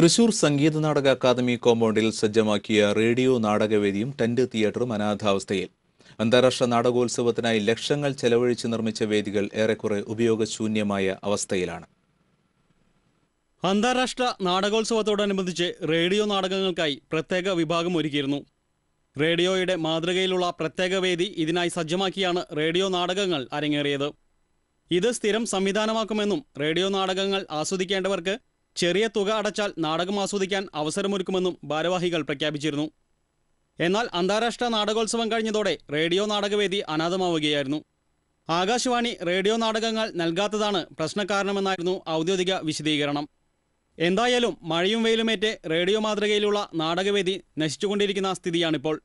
Thrissur Sangeetha Nataka academy കോമ്പൗണ്ടിൽ സജ്ജമാക്കിയ radio നാടകവേദിയും tent തിയേറ്ററും അനാഥാവസ്ഥയിൽ. അന്താരാഷ്ട്ര നാടകോത്സവത്തിനായി ലക്ഷങ്ങൾ ചെലവഴിച്ച് നിർമ്മിച്ച വേദികൾ ഏറെക്കുറെ ഉപയോഗശൂന്യമായ അവസ്ഥയിലാണ്. അന്താരാഷ്ട്ര നാടകോത്സവത്തോടനുബന്ധിച്ച് റേഡിയോ നാടകങ്ങൾക്കായി പ്രത്യേക വിഭാഗം ഒരുക്കിയിരുന്നു. റേഡിയോയുടെ മാതൃകയിലുള്ള പ്രത്യേക വേദി ഇതിനായി സജ്ജമാക്കിയാണ് റേഡിയോ നാടകങ്ങൾ അരങ്ങേറിയത്. ഇത് സ്ഥിരം സംവിധാനമാക്കുമെന്നും റേഡിയോ നാടകങ്ങൾ ആസ്വദിക്കേണ്ടവർക്ക് ചെറിയ തുക അടച്ചാൽ നാടകം ആസ്വദിക്കാൻ അവസരമൊരുക്കുമെന്നും ഭാരവാഹികൾ പ്രഖ്യാപിച്ചിരുന്നു. എന്നാൽ അന്താരാഷ്ട്ര നാടകോത്സവം കഴിഞ്ഞതോടെ റേഡിയോ നാടകവേദി അനാഥമാവുകയായിരുന്നു. ആകാശവാണി റേഡിയോ നാടകങ്ങൾ നൽകാത്തതാണ് പ്രശ്നകാരണമെന്നായിരുന്നു ഔദ്യോഗിക വിശദീകരണം. എന്തായാലും മഴയും വെയിലുമേറ്റ് റേഡിയോ മാതൃകയിലുള്ള നാടകവേദി നശിച്ചുകൊണ്ടിരിക്കുന്ന സ്ഥിതിയാണിപ്പോൾ.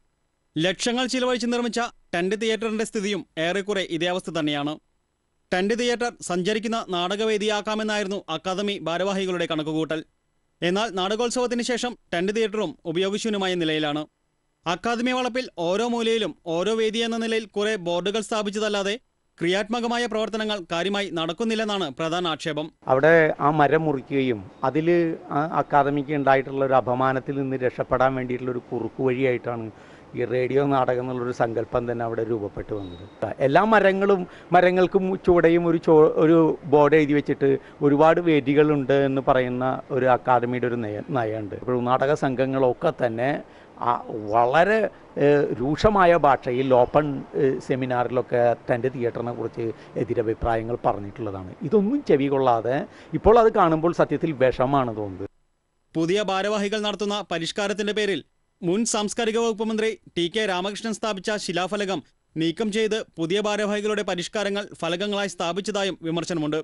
ലക്ഷങ്ങൾ ചിലവഴിച്ച് നിർമ്മിച്ച ടെന്റ് തിയേറ്ററിന്റെ സ്ഥിതിയും ഏറെക്കുറെ ഇതേ അവസ്ഥ തന്നെയാണ്. ടെന്റ് തിയേറ്റർ സഞ്ചരിക്കുന്ന നാടകവേദിയാക്കാമെന്നായിരുന്നു അക്കാദമി ഭാരവാഹികളുടെ കണക്കുകൂട്ടൽ. എന്നാൽ നാടകോത്സവത്തിന് ശേഷം ടെന്റ് തിയേറ്ററും ഉപയോഗശൂന്യമായ നിലയിലാണ്. അക്കാദമി വളപ്പിൽ ഓരോ മൂലയിലും ഓരോ വേദി എന്ന നിലയിൽ കുറെ ബോർഡുകൾ സ്ഥാപിച്ചതല്ലാതെ ക്രിയാത്മകമായ പ്രവർത്തനങ്ങൾ കാര്യമായി നടക്കുന്നില്ലെന്നാണ് പ്രധാന ആക്ഷേപം. അവിടെ ആ മരം മുറിക്കുകയും അതിൽ അക്കാദമിക്ക് ഉണ്ടായിട്ടുള്ള ഒരു അപമാനത്തിൽ നിന്ന് രക്ഷപ്പെടാൻ വേണ്ടിയിട്ടുള്ള ഒരു കുറുക്കു വഴിയായിട്ടാണ് ഈ റേഡിയോ നാടകം എന്നുള്ളൊരു സങ്കല്പം തന്നെ അവിടെ രൂപപ്പെട്ടു വന്നത്. എല്ലാ മരങ്ങളും മരങ്ങൾക്കും ചുവടെയും ഒരു ചോ ഒരു ബോർഡ് എഴുതി വെച്ചിട്ട് ഒരുപാട് വേദികളുണ്ട് എന്ന് പറയുന്ന ഒരു അക്കാദമിയുടെ ഒരു നയ നയമുണ്ട്. ഇപ്പോൾ നാടക സംഘങ്ങളൊക്കെ തന്നെ വളരെ രൂക്ഷമായ ഭാഷയിൽ ഓപ്പൺ സെമിനാറിലൊക്കെ തന്റെ തിയേറ്ററിനെ കുറിച്ച് എതിരഭിപ്രായങ്ങൾ പറഞ്ഞിട്ടുള്ളതാണ്. ഇതൊന്നും ചെവി കൊള്ളാതെ ഇപ്പോൾ അത് കാണുമ്പോൾ സത്യത്തിൽ വിഷമാണ് തോന്നുന്നത്. പുതിയ ഭാരവാഹികൾ നടത്തുന്ന പരിഷ്കാരത്തിന്റെ പേരിൽ മുൻ സാംസ്കാരിക വകുപ്പ് മന്ത്രി ടി കെ രാമകൃഷ്ണൻ സ്ഥാപിച്ച ശിലാഫലകം നീക്കം ചെയ്ത് പുതിയ ഭാരവാഹികളുടെ പരിഷ്കാരങ്ങൾ ഫലകങ്ങളായി സ്ഥാപിച്ചതായും വിമർശനമുണ്ട്.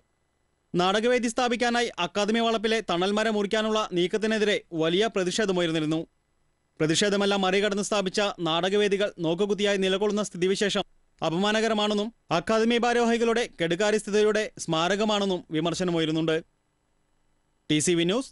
നാടകവേദി സ്ഥാപിക്കാനായി അക്കാദമി വളപ്പിലെ തണൽമരം മുറിക്കാനുള്ള നീക്കത്തിനെതിരെ വലിയ പ്രതിഷേധമുയർന്നിരുന്നു. പ്രതിഷേധമെല്ലാം മറികടന്ന് സ്ഥാപിച്ച നാടകവേദികൾ നോക്കുകുത്തിയായി നിലകൊള്ളുന്ന സ്ഥിതിവിശേഷം അപമാനകരമാണെന്നും അക്കാദമി ഭാരവാഹികളുടെ കെടുകാര്യസ്ഥിതിയുടെ സ്മാരകമാണെന്നും വിമർശനമുയരുന്നുണ്ട്. T C V news